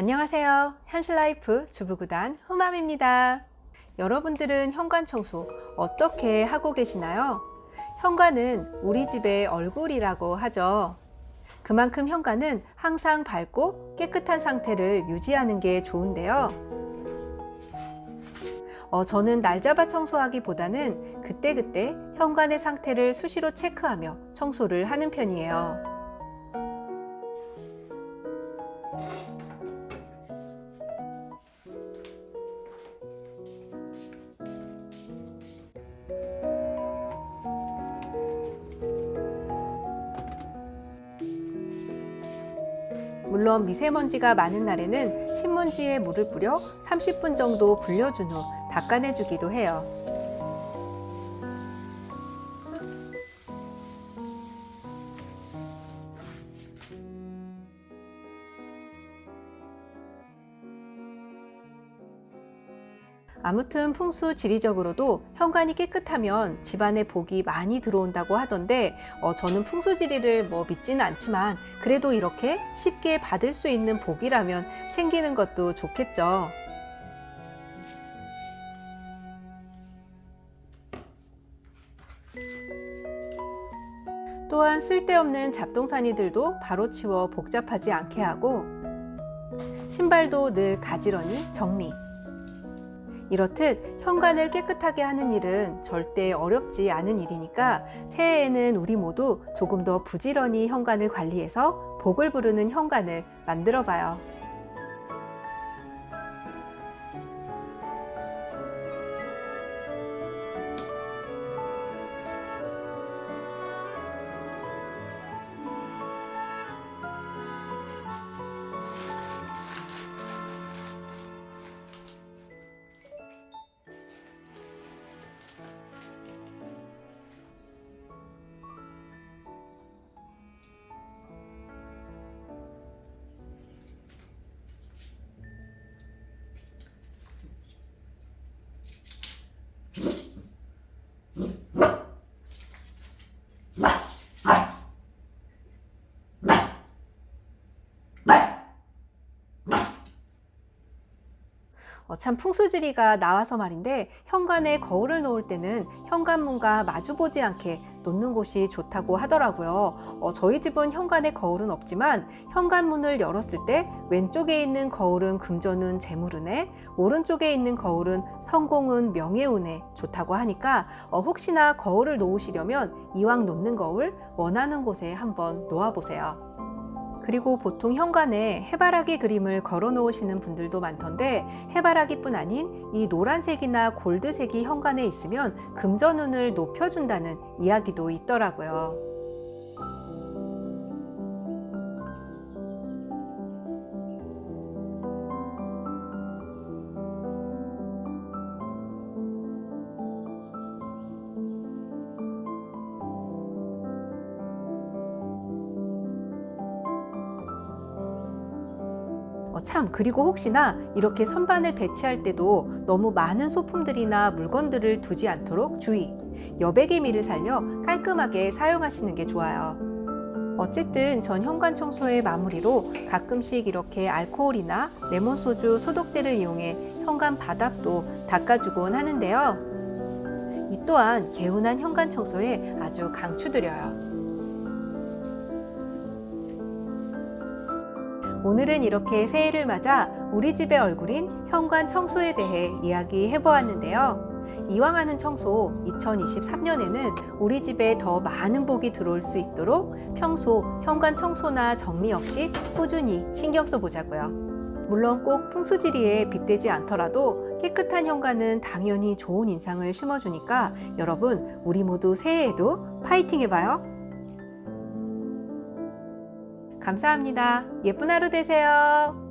안녕하세요. 현실라이프 주부구단 후맘입니다. 여러분들은 현관 청소 어떻게 하고 계시나요? 현관은 우리 집의 얼굴이라고 하죠. 그만큼 현관은 항상 밝고 깨끗한 상태를 유지하는 게 좋은데요. 어, 저는 날 잡아 청소하기보다는 그때그때 현관의 상태를 수시로 체크하며 청소를 하는 편이에요. 물론 미세먼지가 많은 날에는 신문지에 물을 뿌려 30분 정도 불려준 후 닦아내주기도 해요. 아무튼 풍수 지리적으로도 현관이 깨끗하면 집안에 복이 많이 들어온다고 하던데 어, 저는 풍수 지리를 뭐 믿지는 않지만 그래도 이렇게 쉽게 받을 수 있는 복이라면 챙기는 것도 좋겠죠. 또한 쓸데없는 잡동사니들도 바로 치워 복잡하지 않게 하고 신발도 늘 가지런히 정리. 이렇듯 현관을 깨끗하게 하는 일은 절대 어렵지 않은 일이니까 새해에는 우리 모두 조금 더 부지런히 현관을 관리해서 복을 부르는 현관을 만들어 봐요. 참 풍수지리가 나와서 말인데 현관에 거울을 놓을 때는 현관문과 마주보지 않게 놓는 곳이 좋다고 하더라고요. 어, 저희 집은 현관에 거울은 없지만 현관문을 열었을 때 왼쪽에 있는 거울은 금전운 재물운에 오른쪽에 있는 거울은 성공운 명예운에 좋다고 하니까 어, 혹시나 거울을 놓으시려면 이왕 놓는 거울 원하는 곳에 한번 놓아보세요. 그리고 보통 현관에 해바라기 그림을 걸어 놓으시는 분들도 많던데 해바라기뿐 아닌 이 노란색이나 골드색이 현관에 있으면 금전운을 높여준다는 이야기도 있더라고요. 어, 참 그리고 혹시나 이렇게 선반을 배치할 때도 너무 많은 소품들이나 물건들을 두지 않도록 주의. 여백의 미를 살려 깔끔하게 사용하시는 게 좋아요. 어쨌든 전 현관 청소의 마무리로 가끔씩 이렇게 알코올이나 레몬 소주 소독제를 이용해 현관 바닥도 닦아주곤 하는데요. 이 또한 개운한 현관 청소에 아주 강추드려요. 오늘은 이렇게 새해를 맞아 우리 집의 얼굴인 현관 청소에 대해 이야기해 보았는데요. 이왕 하는 청소 2023년에는 우리 집에 더 많은 복이 들어올 수 있도록 평소 현관 청소나 정리 역시 꾸준히 신경 써 보자고요. 물론 꼭 풍수지리에 빗대지 않더라도 깨끗한 현관은 당연히 좋은 인상을 심어주니까 여러분 우리 모두 새해에도 파이팅 해봐요. 감사합니다. 예쁜 하루 되세요.